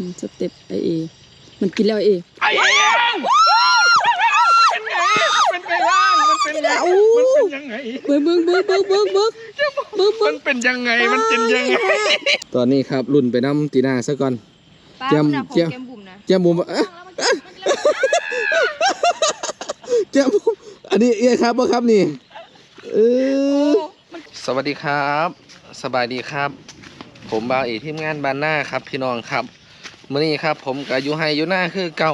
อืมสเต็ปไอเอ มันกินแล้วไอเอไอ้เอ็มเป็นไงเป็นไงล่างมันเป็นไงมันเป็นยังไงเบิ้งเบิ้งเบิ้งเบิ้งเบิ้งเบิ้งเบิ้งมัเบิ้งนเป็นยังไงมันเป็นยังไง ตอนนี้ครับรุ่นไปน้ำตีหนาซะก่อนป้าเจียมคุณน่ะของเจียมแก้มบุ๋มนะแก้มบุ๋มเอ๊ะแก้มบุ๋มอันนี้เอ้ยครับบ่ครับนี่เออสวัสดีครับ สบายดีครับ ผมบาวเอกทีมงานบานหน้าครับ พี่น้องครับ มื่อนี้ครับ ผมกับยูไฮยูหน้าคือเกา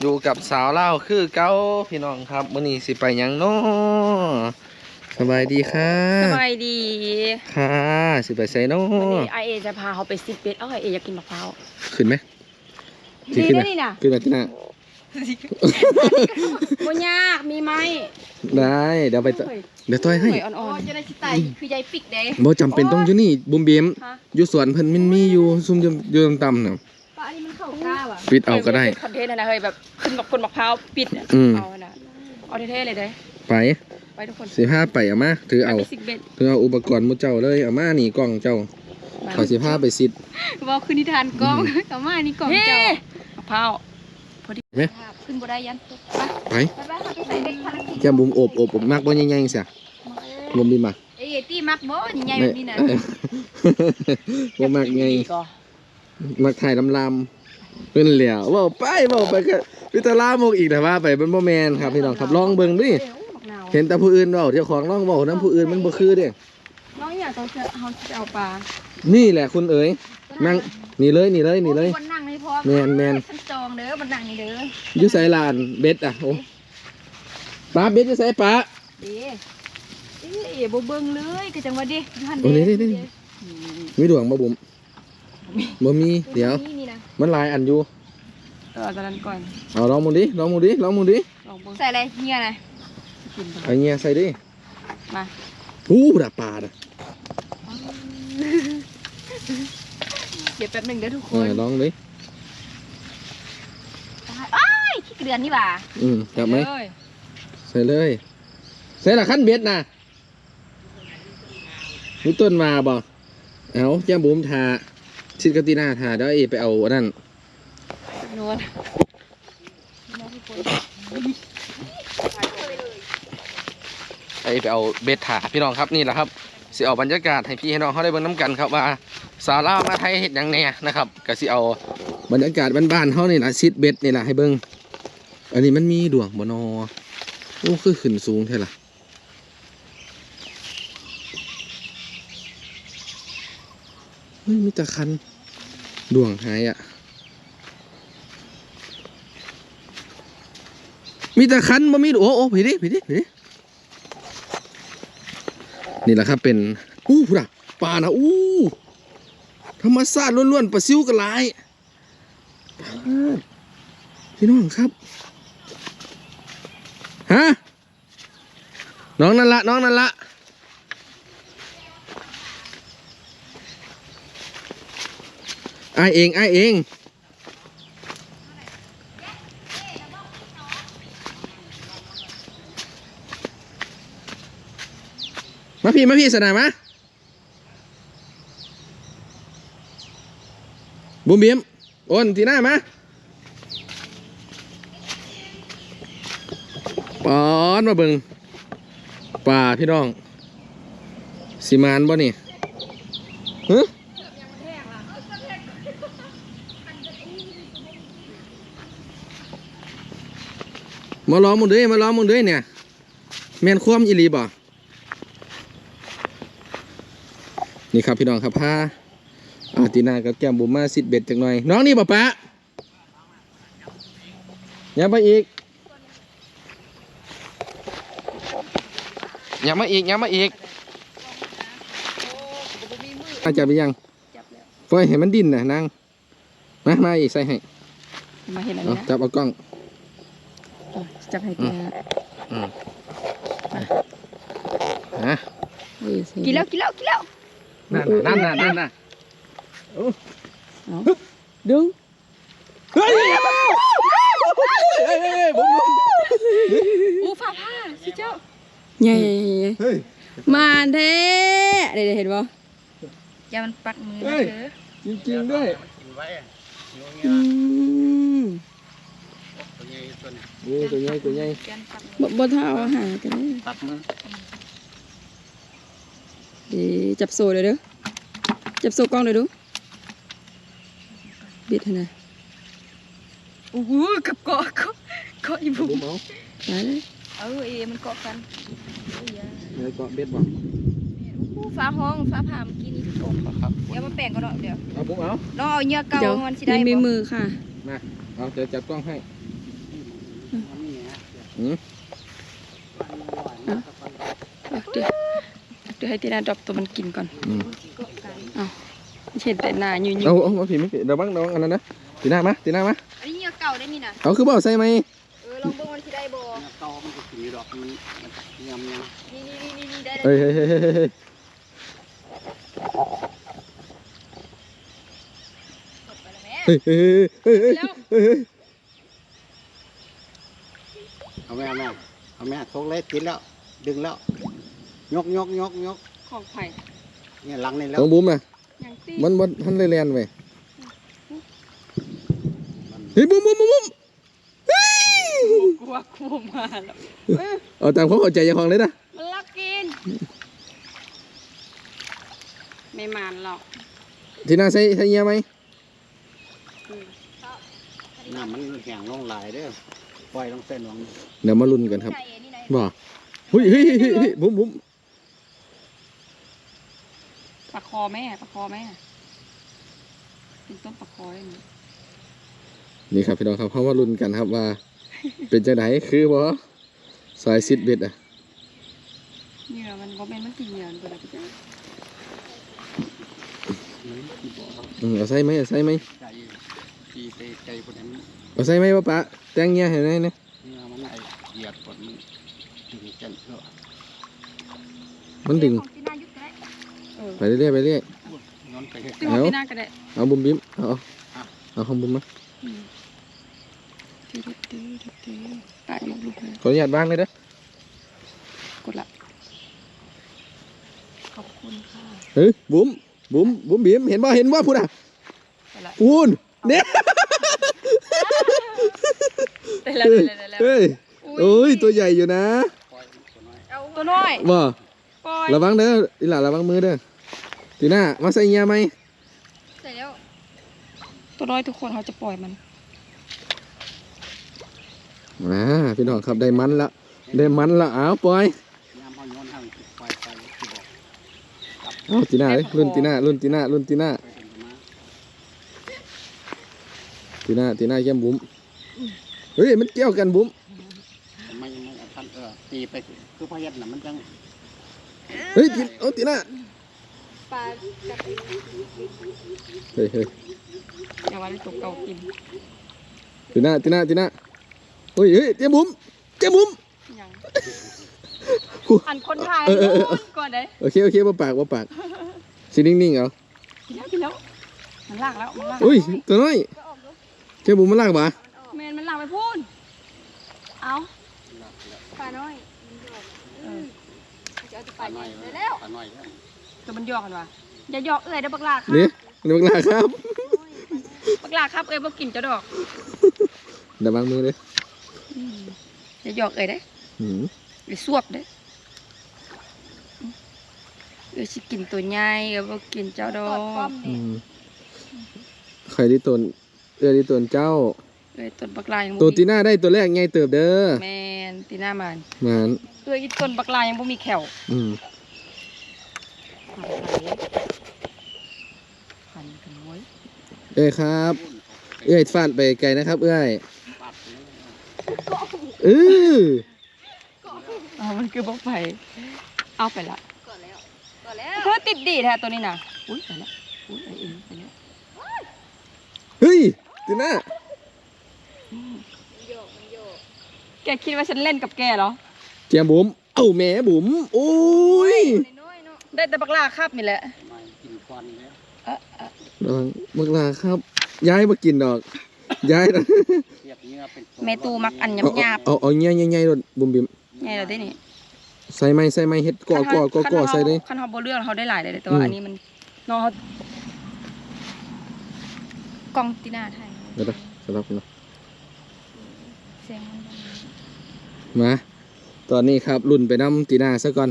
อยู่กับสาวเล่าวคือเกาพี่น้องครับมื่อนี้สิไปหยังเนาะสบายดีค่ะสบายดีค่ะสิไปใส่เนาะวันนี้ไอเอจะพาเขาไปซิดเบสเอ้าไอเออยากกินมะพร้าวขึ้นไหมดีขึ้นนะไหมนี่นะขึ้นไหมที่หน้าบ่ยากมีไหมได้เดี๋ยวไปต่อเดี๋ยวต่อยให้หวยอ่โอ้อนจะได้ชิตายคือยายปิกเด้บ่จำเป็นต้องอยู่นี่บุมเบียมๆฮะอยู่สวนเพิ่นมันมีอยู่ซุ่มอยู่อยู่ต่ำๆน่ะ ป้าอันนี้มันเข้ากล้าว่ะปิดเอาก็ได้คอนเทนต์นะนะเฮ้ยแบบขึ้นกับคนมะพร้าวปิดอะอืมเอานะเอาเท่ๆเลยเด้ไปไปทุกคนสิพาไปเอามาถือเอาไปซิดเบสถือเอาอุปกรณ์มุเจ้าเลยเอามานี่กล้องเจ้าขอสิพาไปซิดว่าคือนิทานกล้องกลับมานี่กล่องเฮ้เจ้ามะพร้าวไหมขึ้นบ่ได้ยันตกไปไปไปไปไปใส่เด็กภารกิจแก้มบุมโอบโอบโอบมากบ่ใหญ่ๆเสียบุมมีมาเอ้ยตี้มักบ่ใหญ่ๆแบบนี้นะบ่มากไงดีก่อนมักถ่ายลำๆ เพิ่นเหลียวเว้าไปเว้าไปก็พิตาลามกอีกแต่ว่าไปมันบ่แม่นครับพี่น้องครับลองเบิ่งดิเอ้ยมะนาวเห็นแต่ผู้อื่นเว้าเจ้าของลองเว้านํผู้อื่นมันบ่คือเด้น้องอยากจะเอาจะเอาปลา นี่แหละคุณเอ๋ยนั่งนี่เลยนี่เลยนี่เลยโอ้บนนั่งเลยพร้อมแม่นแม่นฉันจองเด้อบนนั่งนี่เด้ออยู่ไสลานเบ็ดอะโอ้ป้าเบ็ดอยู่ไสป้าเด้เอ้ยบ่เบิ่งเลยก็จังว่าเด้อยู่หั่นโอ้เด้นี่นี่นี่มีดวงบ่บุ๋มบ่มีเดี๋ยวนี่นี่นะ มันหลายอันอยู่เออเอาตอนนั้นก่อนเอาลองมึงดิลองมึงดิลองมึงดิลองเบิ่งใส่อะไรเฮียนะกินไปไอ้เงี้ยใส่ดิมาอู้ดาปลาดะเดี๋ยวแป๊บหนึงเด้อทุกคเอนอลองดิอ้ายขี้เกลือนนี่หว่าอืมจับไหมเลยใส่เลยใส่ละขั้นเบ็ดน่ะนี่ต้นมาบ่เอาแจ้มบุ๋มทา ชิดกบติหน้าทาเดี๋ยวไอ้ไปเอาอันนั้นนวดไอ้ไปเอาเบ็ดถาพี่น้องครับนี่แหละครับสิเอาบรรยากาศให้พี่ให้น้องเขาได้เบิ่งน้ำกันครับว่าสาวลาวมาไทยเฮ็ดหยังแหน่นะครับก็สิเอาบรรยากาศบ้านๆเขานี่ล่ะชิดเบ็ดนี่ล่ะให้เบิ่งอันนี้มันมีดวงบ่นอโอ้คือขึ้นสูงแท้ล่ะเฮ้ยมีแตะคัน ดวงหายอะ มีแตะคันบ่มีดโอ้โอ้ผีดิผีดิผีดินี่แหละครับเป็น อู้พูดอะปลานะอู้ธรรมชาติล้วนๆปลาซิวกระไรปลาพี่น้องครับฮะน้องนั่นละน้องนั่นละ อายเองไอายเองมาพี่มาพี่สนามมาบุมเบียมโอนทีหน้ามาปอนมาเบิงป่าพี่น้องสิมานบ่นี่ฮึ มาล้อมมึงเด้วยมาล้อมมึงเด้วยเนี่ยแมนคว่ำอีหลีบ่นี่ครับพี่น้องครับผ้าอาตินากับแก้มบุมมาสิดเบ็ดจังหน่อย น้องนี่ป่ะปะยังมาอีกยังมาอีกยังมาอีกอาจับไปยังจับแล้วปล่อยให้มันดิ้นนะนางมามาอีกใส่ให้มาเห็นอันเอานี้นะจับเอากล้อง เออจับให้กินนะ ฮะ เอ้ยใส่ กินแล้วกินแล้วกินแล้ว นั่นน่ะนั่นน่ะนั่นน่ะ เอาดึง เฮ้ยเฮ้ยเฮ้ยบุมบุม อู้ฟ้าผ้าสิเจ้า ใหญ่ เฮ้ย ๆมาแท้เดี๋ยวๆเห็นบ่ อย่ามันปักมือ เฮ้ นะ ย เธอ จริงๆด้วย อืม โอ้ตัวใหญ่ตัวใหญ่แกนตับบ่บ่เท่าอาหารกันเลยตัดมือเดี๋ยวจับโซ่เลยเด้อจับโซ่กล้องเลยดูบิดให้นะโอ้โหกับเกาะเกาะเกาะอีบุบุ้มเอาไปเลยเออเอมันเกาะกันโอ้ยยาเนื้อเกาะเบ็ดบ่โอ้ฟ้าห้องฟ้าผ่าเมื่อกี้นี่โอ้ครับเดี๋ยวมาแปลงกันเนาะเดี๋ยวเอาบุ้มเอาน้องเอาเหยื่อเก่าเดี๋ยวมันสิได้ยังมีบ่มือค่ะมาเอาเดี๋ยวจับกล้องให้อืม เอาเดี๋ยวเดี๋ยวให้ตีน่าดรอปตัวมันกินก่อนอืมเกาะกันเห็นแต่หน้ายุ่ยเอาเอามาผิดไม่ผิดเดี๋ยวบังเดี๋ยวบังอันนั้นนะตีหน้ามาตีหน้ามาอันนี้เหยื่อเก่าได้นี่นะเอาคือบ่เอาใส่ไหมเออลองเบิ่งมันสิได้บ่ตอมันก็กินดอกมันมันยำยนี่นี่นี่นี่ได้เฮ้ยเฮ้ยเฮ้ยเฮ้ยเฮ้ยกดไปแล้วแม่เฮ้ยเฮ้ยเฮ้ยเฮ้ย เฮ้ยเฮ้ยำเอาแม่เอาแม่เอาแม่ทกเลยกินแล้ว ดึงแล้ว ยกยกยกยกของไผ่เนี่ยหลังนี่แล้ขวองบุ้มน่ะยังตีมันมันทันเลยแลนไปเฮ้ยบุ้มบุ้มบุ้มบุ้มเฮ้ยกลัวกลัวมาแล้วเอาตามความเข้าใจเจ้าของเลยนะมันลักกิน ไม่มานหรอกทีน่าใส่ใส่เงี้ยไหม น้ำมันแห้งลงหลายเด้อ ปล่อยลงเส้นหวังเดี๋ยวมาลุ้นกันครับใช่นี่ไหนบ่เฮ้ยเฮ้ยเฮ้ยเฮ้ยเฮ้ยบุ้มบุ้มปลาคอแม่ปลาคอแม่เป็นต้นปลาคอได้ไหมนี่ครับพี่น้องครับเขามาลุ้นกันครับว่า เป็นจังไดคือบ่สายซิดเบ็ดอะเหยื่อมันก็เป็นมันตีเหยื่อตัวละพี่จ้าอืมเอาใส่ไหมเอาใส่ไหม ใจตีเตะใจคนนั้นเอาใส่ไหมป้าปะแตงเงี้ยเห็นไหมเนี่ยเนื้อมันไอเหยียดกดมันดึงเส้นเพื่อมันดึงของที่หน้ายุดก็ได้เออไปเรื่อยๆไปเรื่อยย้อนไปเฮ็ดตีหัวพี่หน้าก็ได้เอาบุ้มบิ้มเอาเอาเอาของบุ้มมาตื้อตื้อตื้อตายยกลูกเลยขออนุญาตบ้างเลยเด้อกดละขอบคุณค่ะเฮ้ยบุ้มบุ้มบุ้มบิ้มเห็นบ่เห็นบ่พูดอะไปละพูน เนี่ยได้แล้วได้แล้วได้แล้วเฮ้ยโอ้ยตัวใหญ่อยู่นะเอาตัวน้อยบ่ปล่อยระวังเด้ออีหล่าระวังมือเด้อทีหน้ามาใส่เงี้ยไหมใส่แล้วตัวน้อยทุกคนเขาจะปล่อยมันอ่าพี่น้องครับได้มันละได้มันละอ้าวปล่อยน้ำเขาย้อนทางปล่อยไปที่บอกเอาทีหน้าเลยรุ่นทีหน้ารุ่นทีหน้ารุ่นทีหน้า ไปเป็นมาทีหน้าทีหน้าเยี่ยมบุ้มเฮ้ยมันเกี่ยวกันบุ้มไม่ไม่เอาทันเออตีไปคือพยัดน่ะมันจังเฮ้ยทีเอาทีหน้าปลาจับเฮ้ยเฮ้ยอย่าว่าได้ตกเก่ากินทีหน้าทีหน้าทีหน้าเฮ้ยเฮ้ยเจ้าบุ้มเจ้าบุ้มยังอู้อันคนถ่ายเออเออเออนู่นก่อนเด้โอเคโอเคบ่ปากบ่ปากสินิ่งๆเอากินแล้วกินแล้วมันลากแล้วมันลากอุ้ยตัวน้อยก็ออกลูก เจ้าบุ้มมันลากบ่มันออกแมนมันลากไปพูนเอาปลาน้อยมันหยอกเออจะเอาตัวปปลาลาน้ใหอญ่ยได้แล้วปลาน้อยแล้วตัวมันหยอกกันวะอย่าหยอกเอ้ยเด้อบักลาครับนี่มันบักลากครับบักลาครับเอ้ยบ่กินเจ้าดอกเดี๋ยววางมือเลยอย่าหยอกเอ้ยเด้หืมอย่าสวบเด้เอ้ยสิกินตัวใหญ่เอ้ยบ่กินเจ้าดอกป้อมอืนี่มใครที่ตน เอื้อที่ตนเจ้าเอ้ยต้นบักลายังบ่ตัวมีตีหน้าได้ตัวแรกไงเติบเด้อแมนตีหน้ามันมานเอ้ยอีต้นบักลายยังบ่มีแขวอืมหันกันไว้เอ้ยครับ เอ้ยฟาดไปไกลนะครับ เอ้ยเอออ๋อมันคือบักไฟเอาไปละก่อนแล้วก่อนแล้วเพื่อติดดีแท้ตัวนี้น่ะอุ้ยไปละอุ้ยไอ้เองไปแล้ว ตีหน้ามันโยกมันโยกแกคิดว่าฉันเล่นกับแกเหรอ เจียมบุ๋มเอ้าแหม่บุ๋มโอ้ยน้อยๆเนาะได้แต่บักลาครับนี่แหละไม่กินควันแล้วเอะเอะระวังบักลาครับ ย้ายมากินดอก ย้ายนะเทียบเนื้อเป็นตัวเมตูมักอันเอาหยาบเอาเอาเงี้ยเงี้ยๆๆโดดบุ๋มบิ๋มๆไงเราได้นี่ใส่ไม้ใส่ไม้เฮ็ดก่อก่อก่อก่อใส่เลย คันเฮาบ่เลือกเขาได้หลายเลยแต่ว่าอืมอันนี้มันน้องเขากล้องตีหน้าไทยเดี๋ยวนะสำหรับเนาะเสียงมันดังมา ตอนนี้ครับรุ่นไปน้ำตีหนาซะก่อน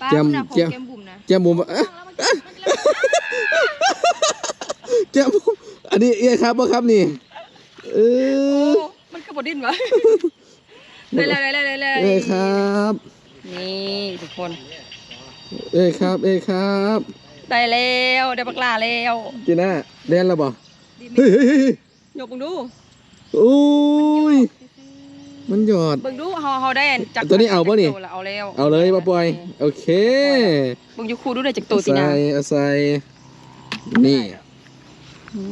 ป้าเจียมคุณน่ะของเจียม เกมบุ๋มนะแก้มบุ๋มเอ๊ะแก้มบุ๋มอันนี้เอ้ยครับบ่ครับนี่ เอโอ้อมันคือบดินวะเลยเลยเลยเลยเลยเอ้ยครับ นี่ทุกคน เอ้ยครับ เอ้ยครับได้แล้วได้บักลาแล้วจีน่าแดนแล้วบ่ ดีไหมเฮ้ยเฮ้ยเฮ้ย ยกมึงดูโอ้ย มันหยอดเบิ่งดูเฮาเฮาได้จากตัวนี้เอาปะนี่จากตัวละเอาแล้วเอาเลยมาปล่อย โอเคเบิ่งอยู่คู่ดูได้จากตัวตีใส่นาเอาใส่นี่อื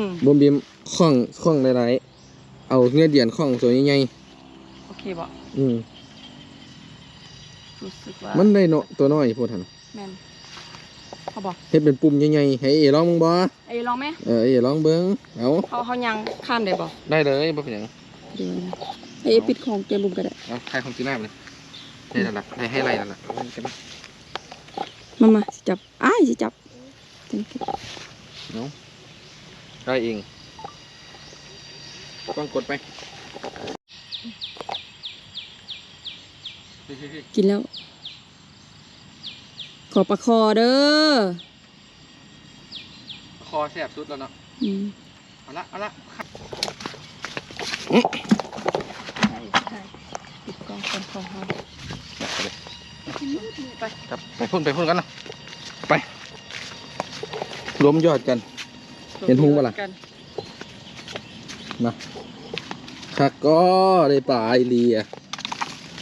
มบมบิมข้องข้องหลายๆเอาเงือเดียนข้องตัวใหญ่โอเคบ่ๆอืมรู้สึกว่ามันได้เนาะตัวน้อยพูดทันแม่น เขาบอกเฮ็ดเป็นปุ่มใหญ่ๆให้เอลองมึงบ่ไอ้ลองไหมเออเอลองเบิ่งเอาเขาเขายังข้ามได้บ่ได้เลยบ่เป็นหยังเดี๋ยวนะไอ้ปิดของเกมบุมก็ได้เอาใครของจีน่าไปเลยได้แล้วล่ะได้ให้ไรแล้วล่ะเอาเก็บมามามาสิจับอ้ายสิจับเอาได้เองกล้องกดไปกินแล้ว ขอประคอเด้อคอแสบสุดแล้วเนาะอืมเอาละเอาละปิดกล้องคนของเขาครับไปพุ่นไปพุ่นกันเนาะไปรวมยอดกัน เห็นหูปะล่ะกันมาคักก็ได้ปลาไอเลีย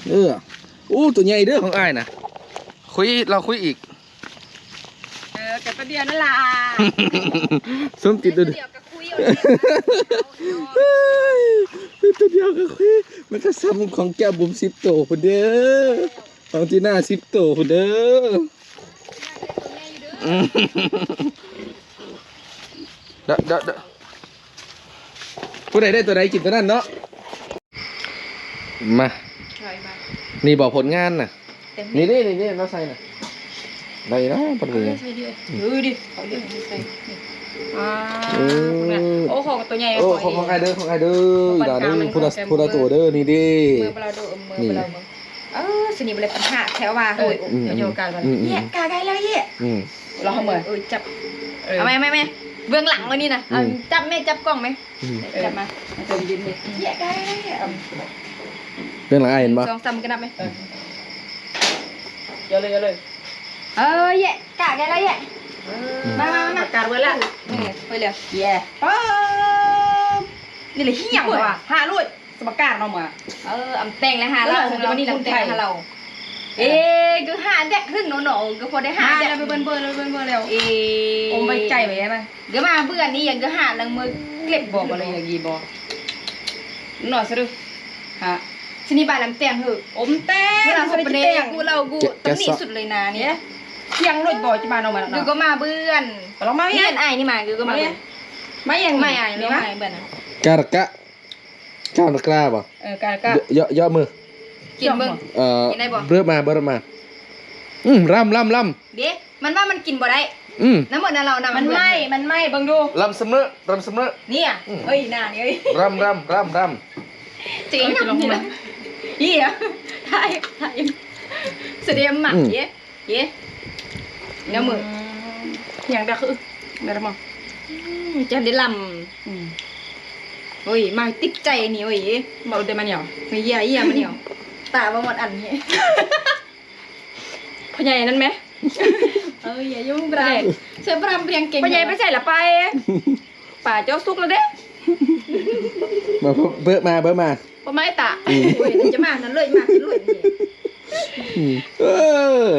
เอออู้ตัวใหญ่เด้อของอ้ายนะ คุยเราคุยอีก เออกับตัวเดียวนั่นล่ะส้มติดตัวเดียวเดี๋ยวก็คุยเอาตัวเดียวก็คุยมันก็ซ้ำของแก้วบุ๋มสิบโตคนเด้อของที่หน้าสิบโตคนเด้ออืมเด้อเด้อเด้อผู้ใดได้ตัวใดกินตัวนั้นเนาะมาใช่มานี่บอกผลงานน่ะ เต็มนี่ดินี่ดิเราใส่น่ะได้นะปัดเลย ใส่ดิเออดิเอาดิใส่นี่อ่าเออโอ้ของตัวใหญ่โอ้ขของของใครเเด้อของใครเด้อของด่าเด้อปานกลางผู้ละของแกมผู้ละตัวเด้อนี่ดิมือเปล่าดูมือเปล่ามือเออสนิทเลยปัญหาแถวว่าอืโอ้ยมเดี๋ยวโยกันมันอืมอืมเหี้ยกาไกลแล้วเหี้ยอืมเราทำเหมือนเออจับเออเอาไหมไหมไหมเบื้องหลังวันนี้นะเอาอืมจับแม่จับกล้องไหมอืมจับมาจะยืนดิเหี้ยกาไกลแล้วเหี้ยเรื่องหลังไอ้ายเห็นปะสองสามกันนับไหม เยอะเลยเยอะเลยเออเหี้ยกาไกลแล้วเหี้ยมามามาการเวลานี่ไปเลยแย่ป๊านี่เลยเหี้ยว่ะห้าลุยสมการเรามาเอออำแต่งแล้วหาเราเออของเรานี่คนลำแต่ไทงยหาเราเอ๊ะก็หาแดกครึ่งหนูๆก็พอได้หาห้าแดแล้วกไปเบิ้ลเบิ้ลเลยเบิ้ลเบิ้ลแล้วเอ๊ะอมไปใจไปไหมก็มาเบื่อนี่ยังก็หาลังมือเก็บบอกอะไรอย่างงี้บอกหน่อยสิดูฮะ ชนิบายลำแต่งเหอะอมแต้เวลาคคนนประเดีเดี๋ยยวกูเรากูตำหนิสุดเลยนะเนี่ยเที่ยงรถบ่อยจะมาเอามากูก็มาเบื่อนลองมานี่เนี่ยเป็นไอ้นี่มากูก็มาเบื่อนไม่ยังไม่ไอ้ไม่ไอ้เบื่อนนะกาดกะกาดกล้าป่ะเออการก็เยอะเยอะมือกินเบิ่งเอ่อกินได้บ่เริ่มมาเริ่มมาอืมร่ำร่ำร่เด็มันว่ามันกินบ่ได้ำอืมน้ำมันเรานำมันไหมมันไหมเบิ่งดูร่ำเสมอร่ำเสมอเนี่ยอืมเอ้ยหน้านี่เอ้ยร่ำร่ำร่ำร่จริงนี่นะเหี้ยถ่ายถ่ายเสด็จหมั กเหี้ยเหี้ยเนื้อมืออย่างเดียวคือไม่ได้มั้งจะได้ลอืมำเฮ้ยมาติ๊กใจนี่เว้ยมาอุดเดมันเหรอไม่เหี้ยเหี้ยมันเนี่ยตาบ่หมดอันเหี้ยพ่อใหญ่นั่นไหมเอ้ยอย่ายุ่งบรามเชฟบรามเรียงเก่งพ่อใหญ่ไปใส่ละไป ป่าเจ้าซุกแล้วเด้ำมาเบิ่มาเบิ่มา พ่อไม้ตะโอ้ยจะมานั่นเลยมาเลยอืมเออ